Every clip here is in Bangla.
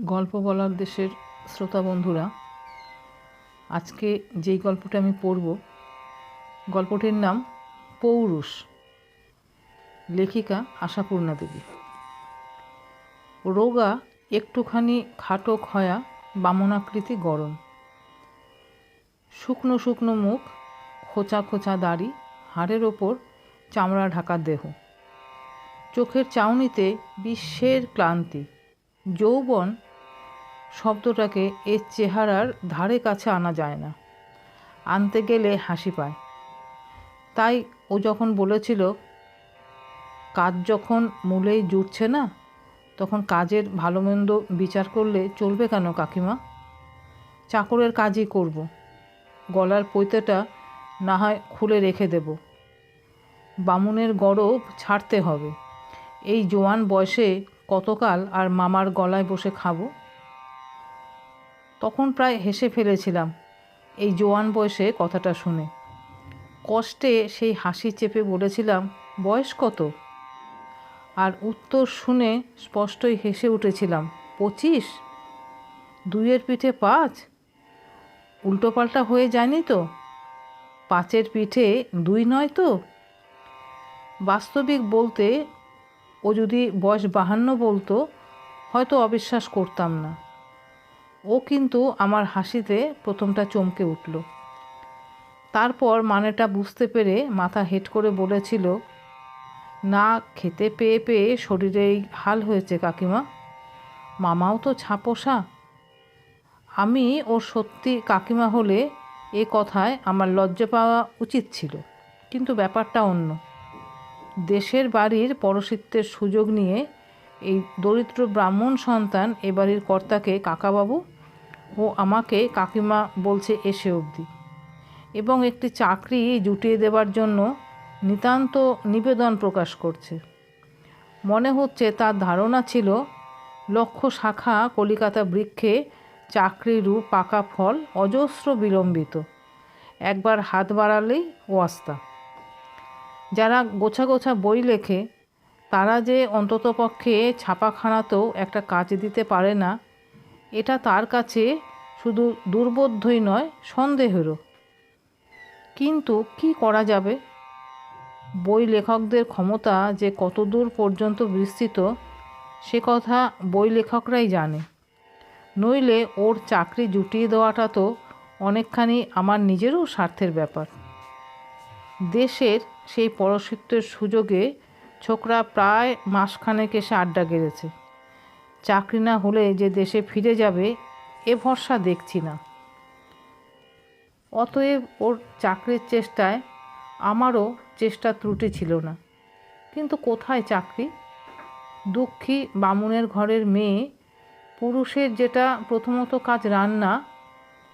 গল্প বলার দেশের শ্রোতা বন্ধুরা, আজকে যেই গল্পটা আমি পড়ব, গল্পটির নাম পৌরুষ। লেখিকা আশাপূর্ণা দেবী। রোগা একটুখানি খাটো খয়া বামনাকৃতি গরম। শুকনো শুকনো মুখ, খোঁচা খোঁচা দাড়ি, হাড়ের ওপর চামড়া ঢাকা দেহ। চোখের চাউনিতে বিশ্বের ক্লান্তি। যৌবন শব্দটাকে এর চেহারার ধারে কাছে আনা যায় না। আনতে গেলে হাসি পায়। তাই ও যখন বলেছিল, কাজ যখন মূলেই জুটছে না, তখন কাজের ভালো মন্দ বিচার করলে চলবে কেন কাকিমা? চাকরের কাজই করব। গলার পৈতেটা না হয় খুলে রেখে দেব। বামুনের গরব ছাড়তে হবে। এই জোয়ান বয়সে কতকাল আর মামার গলায় বসে খাব? তখন প্রায় হেসে ফেলেছিলাম এই জোয়ান বয়সে কথাটা শুনে। কষ্টে সেই হাসি চেপে বলেছিলাম, বয়স কত? আর উত্তর শুনে স্পষ্টই হেসে উঠেছিলাম, পঁচিশ? দুইয়ের পিঠে পাঁচ? উল্টোপাল্টা হয়ে যায়নি তো? পাঁচের পিঠে দুই নয় তো? বাস্তবিক বলতে, ও যদি বয়স বাহান্ন বলতো, হয়তো অবিশ্বাস করতাম না। ও কিন্তু আমার হাসিতে প্রথমটা চমকে উঠল। তারপর মানেটা বুঝতে পেরে মাথা হেট করে বলেছিল, না, খেতে পেয়ে পেয়ে শরীরেই হাল হয়েছে কাকিমা। মামাও তো ছাপোষা। আমি ওর সত্যি কাকিমা হলে এ কথায় আমার লজ্জা পাওয়া উচিত ছিল, কিন্তু ব্যাপারটা অন্য। দেশের বাড়ির পরশিত্বের সুযোগ নিয়ে এই দরিদ্র ব্রাহ্মণ সন্তান এ বাড়ির কর্তাকে কাকাবাবু ও আমাকে কাকিমা বলছে এসে অবধি। এবং একটি চাকরি জুটিয়ে দেবার জন্য নিতান্ত নিবেদন প্রকাশ করছে। মনে হচ্ছে তার ধারণা ছিল, লক্ষ শাখা কলিকাতা বৃক্ষে চাকরিরূপ পাকা ফল অজস্র বিলম্বিত। একবার হাত বাড়ালেই ওয়াস্তা। যারা গোছা গোছা বই লেখে, তারা যে অন্ততপক্ষে ছাপাখানাতেও একটা কাজ দিতে পারে না এটা তার কাছে শুধু দুর্বোধ্যই নয়, সন্দেহেরও। কিন্তু কি করা যাবে? বই লেখকদের ক্ষমতা যে কতদূর পর্যন্ত বিস্তৃত, সে কথা বই লেখকরাই জানে। নইলে ওর চাকরি জুটিয়ে দেওয়াটা তো অনেকখানি আমার নিজেরও স্বার্থের ব্যাপার। দেশের সেই পরশিত্বের সুযোগে ছোকরা প্রায় মাসখানেক এসে আড্ডা গেড়েছে। চাকরি না হলে যে দেশে ফিরে যাবে, এ ভরসা দেখছি না। অতএব ওর চাকরির চেষ্টায় আমারও চেষ্টা ত্রুটি ছিল না। কিন্তু কোথায় চাকরি? দুঃখী বামুনের ঘরের মেয়ে, পুরুষের যেটা প্রথমত কাজ রান্না,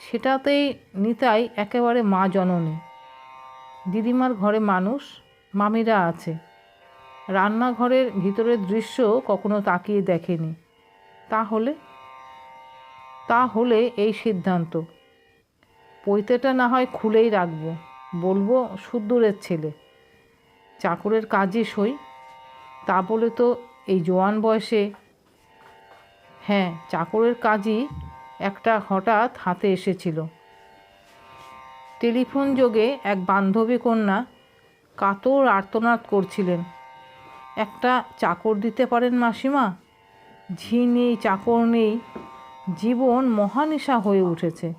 সেটাতেই নিতাই একেবারে মা জননী। দিদিমার ঘরে মানুষ, মামিরা আছে। রান্নাঘরের ভিতরের দৃশ্য কখনো তাকিয়ে দেখেনি। তাহলে? তাহলে এই সিদ্ধান্ত। পৈতেটা না হয় খুলেই রাখব, বলব সুদ্দূরের ছেলে। চাকরের কাজই সই। তা বলে তো এই জোয়ান বয়সে হ্যাঁ চাকরের কাজই একটা হঠাৎ হাতে এসেছিল। টেলিফোন যোগে এক বান্ধবী কন্যা কাতর আর্তনাদ করছিলেন। একটা চাকর দিতে পারেন মাসিমা? ঝি নেই চাকর নেই, জীবন মহানিশা হয়ে উঠেছে।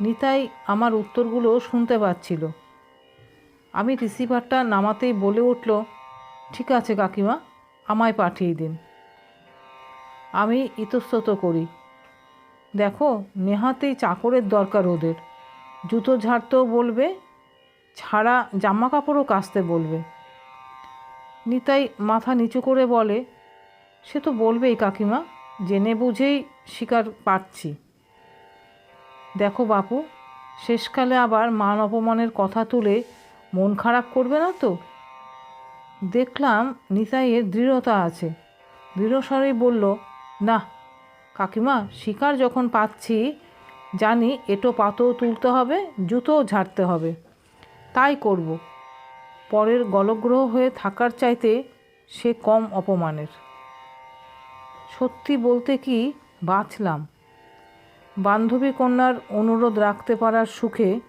নিতাই আমার উত্তরগুলো শুনতে পাচ্ছিল। আমি রিসিভারটা নামাতেই বলে উঠল, ঠিক আছে কাকিমা, আমায় পাঠিয়ে দিন। আমি ইতস্তত করি। দেখো, নেহাতেই চাকরের দরকার ওদের। জুতো ঝাড়তেও বলবে, ছাড়া জামা কাপড়ও কাচতে বলবে। নিতাই মাথা নিচু করে বলে সে তো বলবেই, কাকিমা, জেনে বুঝেই শিকার পাচ্ছি। দেখো বাপু, শেষকালে আবার মান অপমানের কথা তুলে মন খারাপ করবে না তো? দেখলাম নিতাইয়ের দৃঢ়তা আছে। দৃঢ়স্বরেই বলল, না, কাকিমা, শিকার যখন পাচ্ছি, জানি এটো পাতও তুলতে হবে, জুতোও ঝাড়তে হবে। তাই করব। পরের গলগ্রহ হয়ে থাকার চাইতে সে কম অপমানের। সত্যি বলতে কি বাঁচলাম। বান্ধবী কন্যার অনুরোধ রাখতে পারার সুখে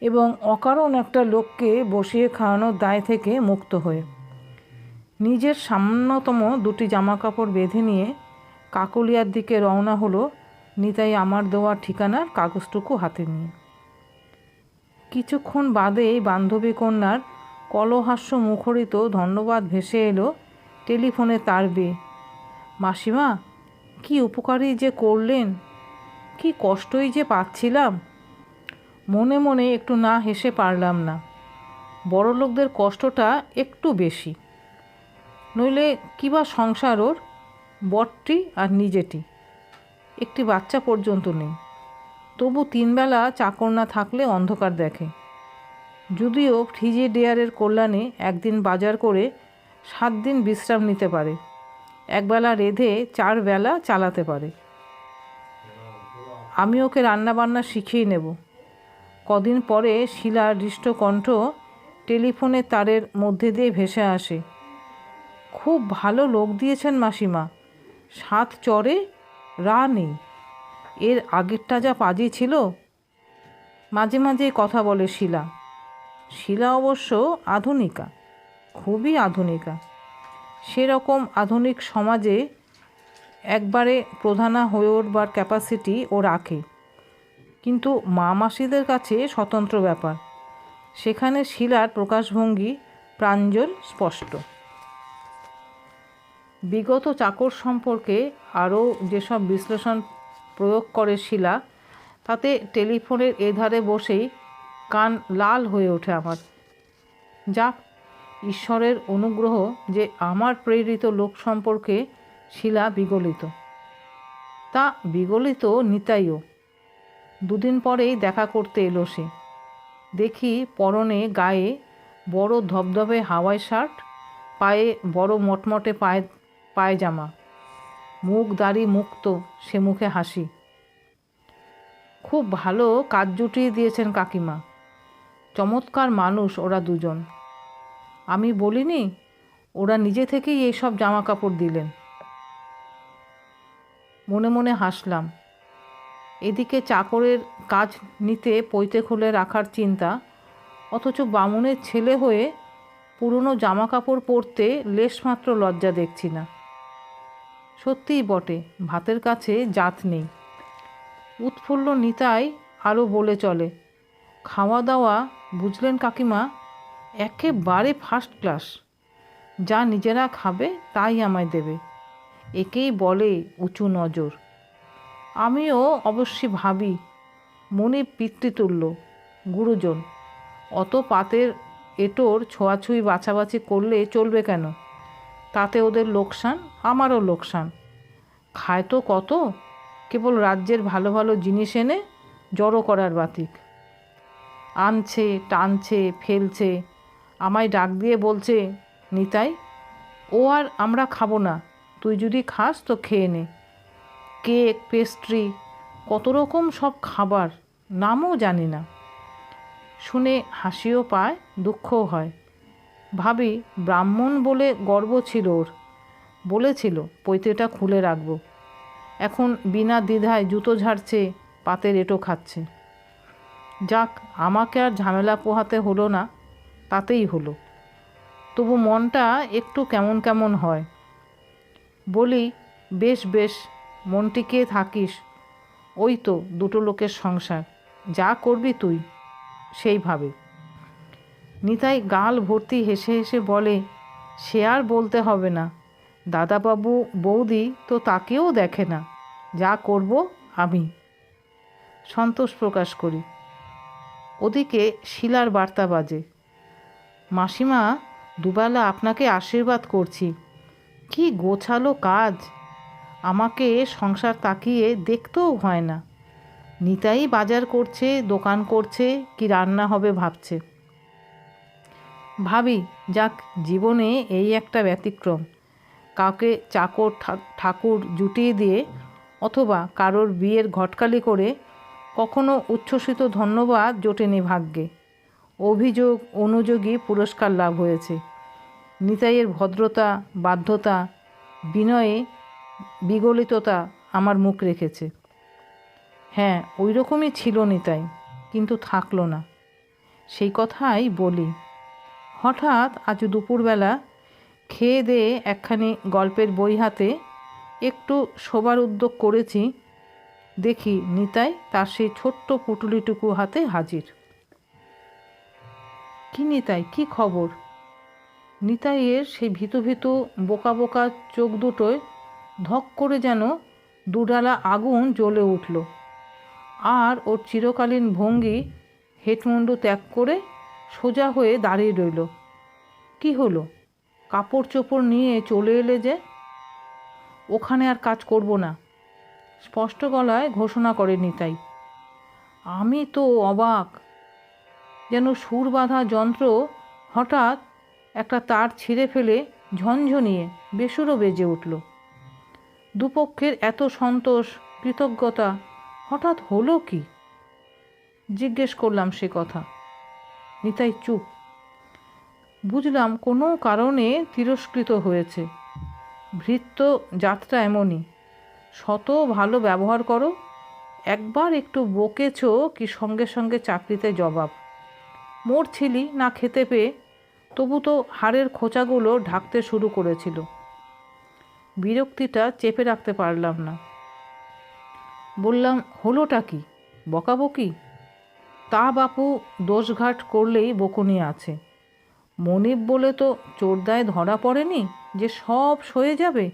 এবং অকারণ একটা লোককে বসিয়ে খাওয়ানোর দায় থেকে মুক্ত হয়ে। নিজের সামান্যতম দুটি জামাকাপড় বেঁধে নিয়ে কাকলিয়ার দিকে রওনা হলো নিতাই আমার দেওয়া ঠিকানার কাগজটুকু হাতে নিয়ে। কিছুক্ষণ বাদেই বান্ধবী কন্যার কলহাস্য মুখরিত ধন্যবাদ ভেসে এলো টেলিফোনে তার বেয়ে। মাসিমা, কি উপকারী যে করলেন, কি কষ্টই যে পাচ্ছিলাম। মনে মনে একটু না হেসে পারলাম না। বড় লোকদের কষ্টটা একটু বেশি। নইলে কী বা সংসার ওর, বটটি আর নিজেটি। একটি বাচ্চা পর্যন্ত নেই। তবু তিনবেলা চাকর না থাকলে অন্ধকার দেখে। যদিও ফ্রিজে ডেয়ারের কল্যাণে একদিন বাজার করে সাত দিন বিশ্রাম নিতে পারে। একবেলা রেঁধে চার বেলা চালাতে পারে। আমি ওকে রান্নাবান্না শিখিয়ে নেব। কদিন পরে শিলার হৃষ্টকণ্ঠ টেলিফোনে তারের মধ্যে দিয়ে ভেসে আসে। খুব ভালো লোক দিয়েছেন মাসিমা। সাত চরে রা নেই। এর আগেরটা যা পাজি ছিল? মাঝে মাঝে কথা বলে শিলা। শিলা অবশ্য আধুনিকা, খুবই আধুনিকা। সেরকম আধুনিক সমাজে একবারে প্রধানা হয়ে উঠবার ক্যাপাসিটি ও রাখে। কিন্তু মা মাসিদের কাছে স্বতন্ত্র ব্যাপার। সেখানে শিলার প্রকাশভঙ্গি প্রাঞ্জল স্পষ্ট। বিগত চাকর সম্পর্কে আরও যেসব বিশ্লেষণ প্রয়োগ করে শিলা, তাতে টেলিফোনের এধারে বসেই কান লাল হয়ে ওঠে আমার। যাক ঈশ্বরের অনুগ্রহ যে আমার প্রেরিত লোক সম্পর্কে শিলা বিগলিত। তা বিগলিত নিতাইও। দুদিন পরেই দেখা করতে এলো সে। দেখি পরনে গায়ে বড় ধবধবে হাওয়াই শার্ট, পায়ে বড় মটমটে পায়ে পায়জামা। মুখ দাড়ি মুক্ত, সে মুখে হাসি। খুব ভালো কাজ জুটিয়ে দিয়েছেন কাকিমা। চমৎকার মানুষ ওরা দুজন। আমি বলিনি, ওরা নিজে থেকেই এইসব জামা কাপড় দিলেন। মনে মনে হাসলাম। এদিকে চাকরের কাজ নিতে পৈতে খুলে রাখার চিন্তা, অথচ বামুনের ছেলে হয়ে পুরনো জামা কাপড় পরতে লেশমাত্র লজ্জা দেখছি না। সত্যিই বটে, ভাতের কাছে জাত নেই। উৎফুল্ল নিতাই আরও বলে চলে, খাওয়া দাওয়া, বুঝলেন কাকিমা একেবারে ফার্স্ট ক্লাস যা নিজেরা খাবে, তাই আমায় দেবে। একেই বলে উঁচু নজর। আমিও অবশ্যই ভাবি, মনে পিতৃতুল্য, গুরুজন। অত পাতের এটোর ছোঁয়াছুঁই বাছাবাছি করলে চলবে কেন? তাতে ওদের লোকসান, আমারও লোকসান। খায় তো কত? কেবল রাজ্যের ভালো ভালো জিনিস এনে জড়ো করার বাতিক। আনছে, টানছে, ফেলছে আমায় ডাক দিয়ে বলছে, নিতাই, ও আর আমরা খাব না, তুই যদি খাস তো খেয়ে নে। কেক, পেস্ট্রি, কত রকম সব খাবার, নামও জানি না শুনে হাসিও পায়, দুঃখও হয়। ভাবি ব্রাহ্মণ বলে গর্ব ছিল ওর। বলেছিল, পৈতেটা খুলে রাখব। এখন বিনা দ্বিধায় জুতো ঝাড়ছে, পাতের এটো খাচ্ছে। যাক, আমাকে আর ঝামেলা পোহাতে হলো না। তাতেই হলো। তবু মনটা একটু কেমন কেমন হয়। বলি, বেশ বেশ মনটিকে থাকিস? ওই তো দুটো লোকের সংসার। যা করবি তুই। সেইভাবে। নিতাই গাল ভর্তি হেসে হেসে বলে, সে আর বলতে হবে না। দাদাবাবু, বৌদি তো তাকেও দেখে না। যা করব আমি। সন্তোষ প্রকাশ করি। ওদিকে শিলার বার্তা বাজে। মাসিমা, দুবেলা আপনাকে আশীর্বাদ করছি। কি গোছালো কাজ। আমাকে সংসার তাকিয়ে দেখতেও হয় না। নিতাই বাজার করছে, দোকান করছে, কি রান্না হবে ভাবছে। ভাবি, যাক, জীবনে এই একটা ব্যতিক্রম। কাউকে চাকর ঠাকুর জুটিয়ে দিয়ে অথবা কারোর বিয়ের ঘটকালি করে কখনো উচ্ছ্বসিত ধন্যবাদ জোটেনি ভাগ্যে। অভিযোগ, অনুযোগী পুরস্কার লাভ হয়েছে। নিতাইয়ের ভদ্রতা, বাধ্যতা, বিনয়ে বিগলিততা আমার মুখ রেখেছে। হ্যাঁ ওই রকমই ছিল নিতাই, কিন্তু থাকল না। সেই কথাই বলি। হঠাৎ আজ দুপুরবেলা খেয়ে দেয়ে একখানি গল্পের বই হাতে একটু শোবার উদ্যোগ করেছি, দেখি নিতাই তার সেই ছোট্ট পুটুলিটুকু হাতে হাজির। কি নিতাই? কি খবর? নিতাইয়ের সেই ভীতু ভীতু বোকা বোকা চোখ দুটোয় ধক করে যেন দুডালা আগুন জ্বলে উঠল। আর ওর চিরকালীন ভঙ্গি হেটমুন্ডু ত্যাগ করে সোজা হয়ে দাঁড়িয়ে রইল। কি হলো? কাপড় চোপড় নিয়ে চলে এলে যে? ওখানে আর কাজ করব না। স্পষ্ট গলায় ঘোষণা করে নিতাই। আমি তো অবাক। যেন সুর বাঁধা যন্ত্র হঠাৎ একটা তার ছিঁড়ে ফেলে ঝনঝনিয়ে বেসুরো বেজে উঠল। দুপক্ষের এত সন্তোষ, কৃতজ্ঞতা হঠাৎ হলো কি? জিজ্ঞেস করলাম সে কথা। নিতাই চুপ। বুঝলাম কোনো কারণে তিরস্কৃত হয়েছে। ভৃত্য যাত্রা এমনই। শত ভালো ব্যবহার করো, একবার একটু বকেছ কি সঙ্গে সঙ্গে চাকরিতে জবাব। মরছিলি না খেতে পেয়ে, তবু তো হাড়ের খোঁচাগুলো ঢাকতে শুরু করেছিল। বিরক্তিটা চেপে রাখতে পারলাম না। বললাম, হলোটা কি? বকাবকি? তা বাপু, দোষঘাট করলেই বকুনি আছে। মনিব বলে তো চোরদায় ধরা পড়েনি যে সব সয়ে যাবে।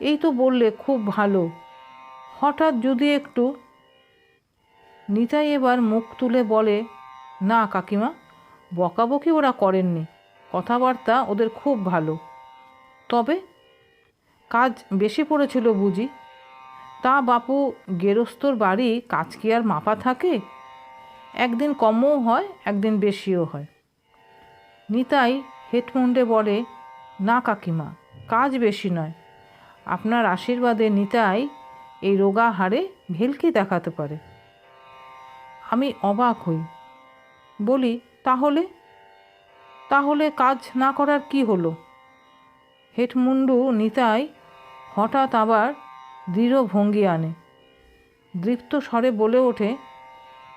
এই তো বললে, খুব ভালো। হঠাৎ যদি একটু নিতাই এবার মুখ তুলে বলে না, কাকিমা, বকাবকি ওরা করেননি। কথাবার্তা ওদের খুব ভালো। তবে কাজ বেশি পড়েছিল বুঝি। তা বাপু গেরস্তর বাড়ি কাজ কি আর মাপা থাকে? একদিন কমও হয়, একদিন বেশিও হয়। নিতাই হেডমুন্ডে বলে, না, কাকিমা, কাজ বেশি নয়। আপনার আশীর্বাদে নিতাই এই রোগা হাড়ে ভেলকি দেখাতে পারে। আমি অবাক হই। বলি, তাহলে? তাহলে কাজ না করার কি হলো? হেটমুন্ডু নিতাই হঠাৎ আবার দৃঢ় ভঙ্গি আনে। দৃপ্ত স্বরে বলে ওঠে,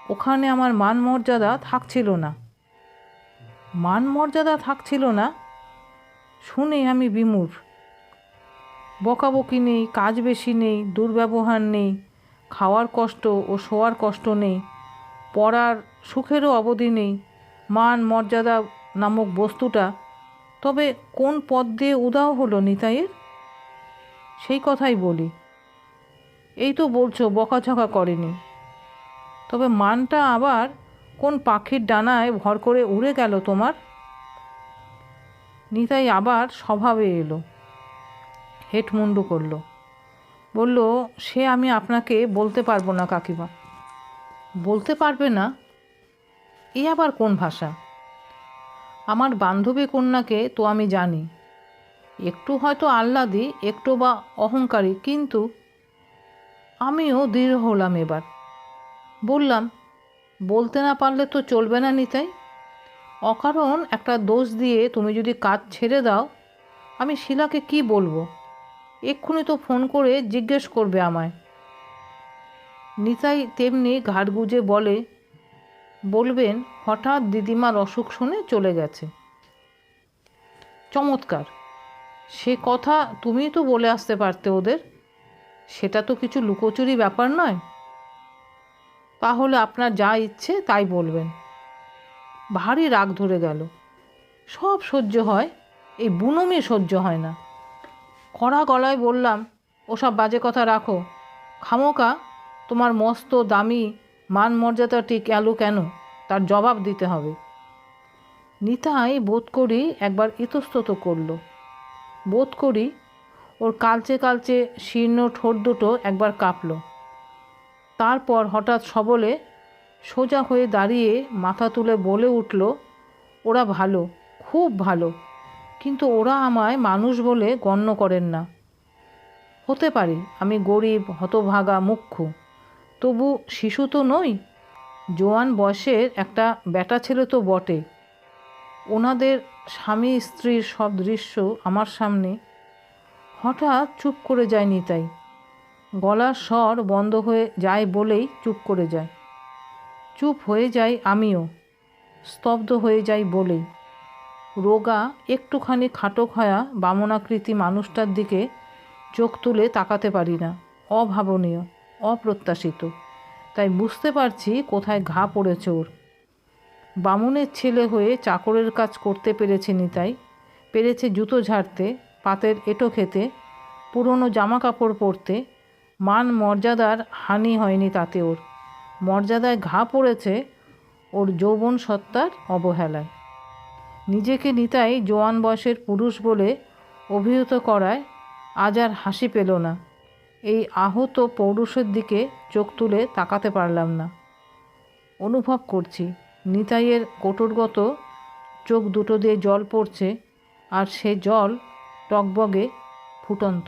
ওখানে আমার মান মর্যাদা থাকছিল না। মান মর্যাদা থাকছিল না? শুনে আমি বিমূর বকাবকি নেই, কাজ বেশি নেই, দুর্ব্যবহার নেই, খাওয়ার কষ্ট ও শোয়ার কষ্ট নেই পড়ার সুখেরও অবধি নেই। মান মর্যাদা নামক বস্তুটা। তবে কোন পদ দিয়ে উদাও হলো নিতাইয়ের? সেই কথাই বলি। এই তো বলছো, বকাঝকা করেনি। তবে মানটা আবার কোন পাখির ডানায় ভর করে উড়ে গেল তোমার? নিতাই আবার স্বভাবে এলো, হেটমুন্ডু করল। বলল, সে আমি আপনাকে বলতে পারব না, কাকিমা। বলতে পারবে না? এ আবার কোন ভাষা? আমার বান্ধবী কন্যাকে তো আমি জানি। একটু হয়তো আহ্লাদি, একটু বা অহংকারী, কিন্তু আমিও দৃঢ় হলাম এবার। বললাম, বলতে না পারলে তো চলবে না নিতাই। অকারণ একটা দোষ দিয়ে তুমি যদি কাজ ছেড়ে দাও, আমি শিলাকে কি বলব? এক্ষুনি তো ফোন করে জিজ্ঞেস করবে আমায়। নিতাই তেমনি ঘাড় গুজে বলে, বলবেন, হঠাৎ দিদিমার অসুখ শুনে চলে গেছে। চমৎকার। সে কথা তুমিই তো বলে আসতে পারতে ওদের। সেটা তো কিছু লুকোচুরি ব্যাপার নয়। তাহলে আপনার যা ইচ্ছে তাই বলবেন। ভারী রাগ ধরে গেল। সব সহ্য হয়, এই বুনমি সহ্য হয় না। কড়া গলায় বললাম, ওসব বাজে কথা রাখো। খামোকা তোমার মস্ত, দামি মান মর্যাদাটি গেল কেন? তার জবাব দিতে হবে। নিতাই বোধ করি একবার ইতস্তত করল। বোধ করি ওর কালচে কালচে শীর্ণ ঠোঁট দুটো একবার কাঁপল। তারপর হঠাৎ সবলে সোজা হয়ে দাঁড়িয়ে মাথা তুলে বলে উঠল, ওরা ভালো, খুব ভালো, কিন্তু ওরা আমায় মানুষ বলে গণ্য করেন না। হতে পারি আমি গরিব, হতভাগা, মুখ্য তবু শিশু তো নই। জোয়ান বয়সের একটা ব্যাটা ছেলে তো বটে। ওনাদের স্বামী স্ত্রীর সব দৃশ্য আমার সামনে। হঠাৎ চুপ করে যায় নিতাই গলার স্বর বন্ধ হয়ে যায় বলেই চুপ করে যায়। চুপ হয়ে যাই আমিও। স্তব্ধ হয়ে যাই বলেই। রোগা একটুখানি খাটক খয়া বামনাকৃতি মানুষটার দিকে চোখ তুলে তাকাতে পারি না। অভাবনীয়। অপ্রত্যাশিত। তাই বুঝতে পারছি কোথায় ঘা পড়েছে ওর। বামুনের ছেলে হয়ে চাকরের কাজ করতে পেরেছে নিতাই। পেরেছে জুতো ঝাড়তে, পাতের এঁটো খেতে, পুরনো জামা কাপড় পরতে। মান মর্যাদার হানি হয়নি তাতে ওর। মর্যাদায় ঘা পড়েছে ওর যৌবন সত্তার অবহেলায়। নিজেকে নিতাই জোয়ান বয়সের পুরুষ বলে অভিহিত করায় আজ আর হাসি পেল না। এই আহত পৌরুষের দিকে চোখ তুলে তাকাতে পারলাম না। অনুভব করছি, নিতাইয়ের কোটরগত চোখ দুটো দিয়ে জল পড়ছে আর সে জল টকবগে ফুটন্ত।